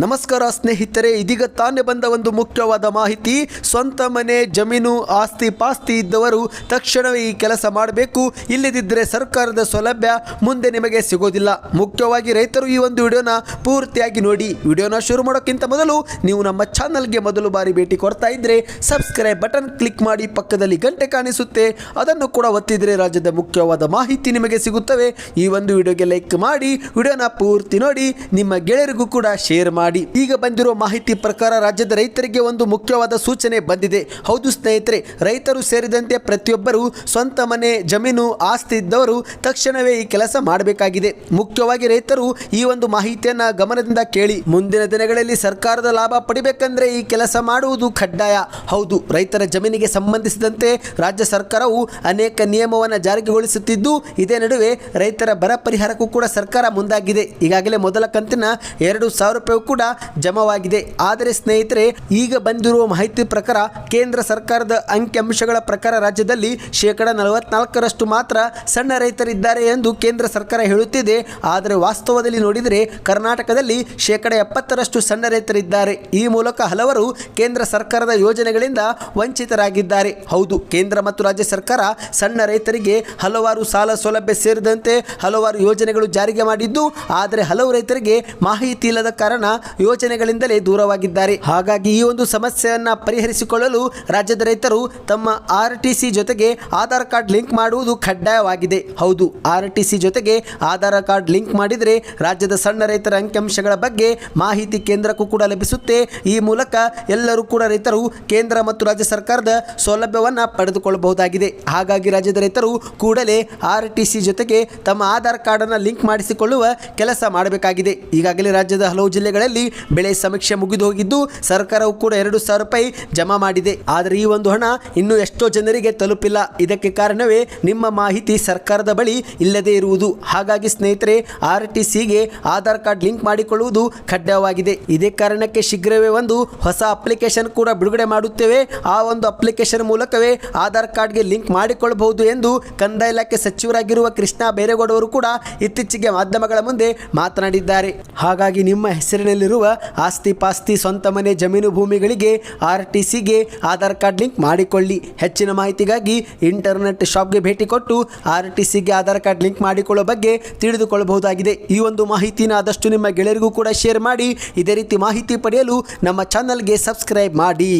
ನಮಸ್ಕಾರ ಸ್ನೇಹಿತರೆ, ಇದೀಗ ತಾನೇ ಬಂದ ಒಂದು ಮುಖ್ಯವಾದ ಮಾಹಿತಿ. ಸ್ವಂತ ಮನೆ, ಜಮೀನು, ಆಸ್ತಿ ಪಾಸ್ತಿ ಇದ್ದವರು ತಕ್ಷಣವೇ ಈ ಕೆಲಸ ಮಾಡಬೇಕು. ಇಲ್ಲದಿದ್ದರೆ ಸರ್ಕಾರದ ಸೌಲಭ್ಯ ಮುಂದೆ ನಿಮಗೆ ಸಿಗೋದಿಲ್ಲ. ಮುಖ್ಯವಾಗಿ ರೈತರು ಈ ಒಂದು ವಿಡಿಯೋನ ಪೂರ್ತಿಯಾಗಿ ನೋಡಿ. ವಿಡಿಯೋನ ಶುರು ಮಾಡೋಕ್ಕಿಂತ ಮೊದಲು ನೀವು ನಮ್ಮ ಚಾನಲ್ಗೆ ಮೊದಲು ಬಾರಿ ಭೇಟಿ ಕೊಡ್ತಾ ಇದ್ದರೆ ಸಬ್ಸ್ಕ್ರೈಬ್ ಬಟನ್ ಕ್ಲಿಕ್ ಮಾಡಿ ಪಕ್ಕದಲ್ಲಿ ಗಂಟೆ ಕಾಣಿಸುತ್ತೆ. ಅದನ್ನು ಕೂಡ ಒತ್ತಿದ್ರೆ ರಾಜ್ಯದ ಮುಖ್ಯವಾದ ಮಾಹಿತಿ ನಿಮಗೆ ಸಿಗುತ್ತವೆ. ಈ ಒಂದು ವಿಡಿಯೋಗೆ ಲೈಕ್ ಮಾಡಿ, ವಿಡಿಯೋನ ಪೂರ್ತಿ ನೋಡಿ. ನಿಮ್ಮ ಗೆಳೆಯರಿಗೂ ಕೂಡ ಶೇರ್ ಮಾಡಿ. ಈಗ ಬಂದಿರುವ ಮಾಹಿತಿ ಪ್ರಕಾರ ರಾಜ್ಯದ ರೈತರಿಗೆ ಒಂದು ಮುಖ್ಯವಾದ ಸೂಚನೆ ಬಂದಿದೆ. ಹೌದು ಸ್ನೇಹಿತರೆ, ರೈತರು ಸೇರಿದಂತೆ ಪ್ರತಿಯೊಬ್ಬರು ಸ್ವಂತ ಮನೆ, ಜಮೀನು, ಆಸ್ತಿ ಇದ್ದವರು ತಕ್ಷಣವೇ ಈ ಕೆಲಸ ಮಾಡಬೇಕಾಗಿದೆ. ಮುಖ್ಯವಾಗಿ ರೈತರು ಈ ಒಂದು ಮಾಹಿತಿಯನ್ನ ಗಮನದಿಂದ ಕೇಳಿ. ಮುಂದಿನ ದಿನಗಳಲ್ಲಿ ಸರ್ಕಾರದ ಲಾಭ ಪಡಿಬೇಕಂದ್ರೆ ಈ ಕೆಲಸ ಮಾಡುವುದು ಕಡ್ಡಾಯ. ಹೌದು, ರೈತರ ಜಮೀನಿಗೆ ಸಂಬಂಧಿಸಿದಂತೆ ರಾಜ್ಯ ಸರ್ಕಾರವು ಅನೇಕ ನಿಯಮವನ್ನು ಜಾರಿಗೊಳಿಸುತ್ತಿದ್ದು, ಇದೇ ನಡುವೆ ರೈತರ ಬರ ಪರಿಹಾರಕ್ಕೂ ಕೂಡ ಸರ್ಕಾರ ಮುಂದಾಗಿದೆ. ಈಗಾಗಲೇ ಮೊದಲ ಕಂತಿನ ಎರಡು ಸಾವಿರ ರೂಪಾಯಿ ಕೂಡ ಜಮವಾಗಿದೆ. ಆದರೆ ಸ್ನೇಹಿತರೆ, ಈಗ ಬಂದಿರುವ ಮಾಹಿತಿ ಪ್ರಕಾರ ಕೇಂದ್ರ ಸರ್ಕಾರದ ಅಂಕಿಅಂಶಗಳ ಪ್ರಕಾರ ರಾಜ್ಯದಲ್ಲಿ ಶೇಕಡ ನಲವತ್ನಾಲ್ಕರಷ್ಟು ಮಾತ್ರ ಸಣ್ಣ ರೈತರಿದ್ದಾರೆ ಎಂದು ಕೇಂದ್ರ ಸರ್ಕಾರ ಹೇಳುತ್ತಿದೆ. ಆದರೆ ವಾಸ್ತವದಲ್ಲಿ ನೋಡಿದರೆ ಕರ್ನಾಟಕದಲ್ಲಿ ಶೇಕಡ ಎಪ್ಪತ್ತರಷ್ಟು ಸಣ್ಣ ರೈತರಿದ್ದಾರೆ. ಈ ಮೂಲಕ ಹಲವರು ಕೇಂದ್ರ ಸರ್ಕಾರದ ಯೋಜನೆಗಳಿಂದ ವಂಚಿತರಾಗಿದ್ದಾರೆ. ಹೌದು, ಕೇಂದ್ರ ಮತ್ತು ರಾಜ್ಯ ಸರ್ಕಾರ ಸಣ್ಣ ರೈತರಿಗೆ ಹಲವಾರು ಸಾಲ ಸೌಲಭ್ಯ ಸೇರಿದಂತೆ ಹಲವಾರು ಯೋಜನೆಗಳು ಜಾರಿಗೆ ಮಾಡಿದ್ದು, ಆದರೆ ಹಲವು ರೈತರಿಗೆ ಮಾಹಿತಿ ಇಲ್ಲದ ಕಾರಣ ಯೋಜನೆಗಳಿಂದಲೇ ದೂರವಾಗಿದ್ದಾರೆ. ಹಾಗಾಗಿ ಈ ಒಂದು ಸಮಸ್ಯೆಯನ್ನ ಪರಿಹರಿಸಿಕೊಳ್ಳಲು ರಾಜ್ಯದ ರೈತರು ತಮ್ಮ ಆರ್ ಟಿ ಸಿ ಜೊತೆಗೆ ಆಧಾರ್ ಕಾರ್ಡ್ ಲಿಂಕ್ ಮಾಡುವುದು ಕಡ್ಡಾಯವಾಗಿದೆ. ಹೌದು ಆರ್ ಟಿ ಸಿ ಜೊತೆಗೆ ಆಧಾರ್ ಕಾರ್ಡ್ ಲಿಂಕ್ ಮಾಡಿದರೆ ರಾಜ್ಯದ ಸಣ್ಣ ರೈತರ ಅಂಕಿಅಂಶಗಳ ಬಗ್ಗೆ ಮಾಹಿತಿ ಕೇಂದ್ರಕ್ಕೂ ಕೂಡ ಲಭಿಸುತ್ತೆ. ಈ ಮೂಲಕ ಎಲ್ಲರೂ ಕೂಡ ರೈತರು ಕೇಂದ್ರ ಮತ್ತು ರಾಜ್ಯ ಸರ್ಕಾರದ ಸೌಲಭ್ಯವನ್ನು ಪಡೆದುಕೊಳ್ಳಬಹುದಾಗಿದೆ. ಹಾಗಾಗಿ ರಾಜ್ಯದ ರೈತರು ಕೂಡಲೇ ಆರ್ ಟಿ ಸಿ ಜೊತೆಗೆ ತಮ್ಮ ಆಧಾರ್ ಕಾರ್ಡನ್ನು ಲಿಂಕ್ ಮಾಡಿಸಿಕೊಳ್ಳುವ ಕೆಲಸ ಮಾಡಬೇಕಾಗಿದೆ. ಈಗಾಗಲೇ ರಾಜ್ಯದ ಹಲವು ಜಿಲ್ಲೆಗಳಲ್ಲಿ ಬೆಳೆ ಸಮೀಕ್ಷೆ ಮುಗಿದು ಹೋಗಿದ್ದು ಸರ್ಕಾರವು ಕೂಡ ಎರಡು ಸಾವಿರ ರೂಪಾಯಿ ಜಮಾ ಮಾಡಿದೆ. ಆದರೆ ಈ ಒಂದು ಹಣ ಇನ್ನೂ ಎಷ್ಟೋ ಜನರಿಗೆ ತಲುಪಿಲ್ಲ. ಇದಕ್ಕೆ ಕಾರಣವೇ ನಿಮ್ಮ ಮಾಹಿತಿ ಸರ್ಕಾರದ ಬಳಿ ಇಲ್ಲದೇ ಇರುವುದು. ಹಾಗಾಗಿ ಸ್ನೇಹಿತರೆ ಆರ್ ಟಿ ಸಿಗೆ ಆಧಾರ್ ಕಾರ್ಡ್ ಲಿಂಕ್ ಮಾಡಿಕೊಳ್ಳುವುದು ಕಡ್ಡಾಯವಾಗಿದೆ. ಇದೇ ಕಾರಣಕ್ಕೆ ಶೀಘ್ರವೇ ಒಂದು ಹೊಸ ಅಪ್ಲಿಕೇಶನ್ ಕೂಡ ಬಿಡುಗಡೆ ಮಾಡುತ್ತೇವೆ. ಆ ಒಂದು ಅಪ್ಲಿಕೇಶನ್ ಮೂಲಕವೇ ಆಧಾರ್ ಕಾರ್ಡ್ಗೆ ಲಿಂಕ್ ಮಾಡಿಕೊಳ್ಳಬಹುದು ಎಂದು ಕಂದಾಯ ಇಲಾಖೆ ಸಚಿವರಾಗಿರುವ ಕೃಷ್ಣ ಬೇರೆಗೌಡವರು ಕೂಡ ಇತ್ತೀಚೆಗೆ ಮಾಧ್ಯಮಗಳ ಮುಂದೆ ಮಾತನಾಡಿದ್ದಾರೆ. ಹಾಗಾಗಿ ನಿಮ್ಮ ಹೆಸರಿನಲ್ಲಿರುವ ಆಸ್ತಿ ಪಾಸ್ತಿ ಸ್ವಂತ ಮನೆ ಜಮೀನು ಭೂಮಿಗಳಿಗೆ ಆರ್ ಟಿ ಸಿಗೆ ಆಧಾರ್ ಕಾರ್ಡ್ ಲಿಂಕ್ ಮಾಡಿಕೊಳ್ಳಿ. ಹೆಚ್ಚಿನ ಮಾಹಿತಿಗಾಗಿ ಇಂಟರ್ನೆಟ್ ಶಾಪ್ಗೆ ಭೇಟಿ ಕೊಟ್ಟು ಆರ್ ಟಿ ಸಿಗೆ ಆಧಾರ್ ಕಾರ್ಡ್ ಲಿಂಕ್ ಮಾಡಿಕೊಳ್ಳುವ ಬಗ್ಗೆ ತಿಳಿದುಕೊಳ್ಳಬಹುದಾಗಿದೆ. ಈ ಒಂದು ಮಾಹಿತಿನ ಆದಷ್ಟು ನಿಮ್ಮ ಗೆಳೆಯರಿಗೂ ಕೂಡ ಶೇರ್ ಮಾಡಿ, ಇದೇ ರೀತಿ ಮಾಹಿತಿ ಪಡೆಯಲು ನಮ್ಮ ಚಾನಲ್ಗೆ ಸಬ್ಸ್ಕ್ರೈಬ್ ಮಾಡಿ.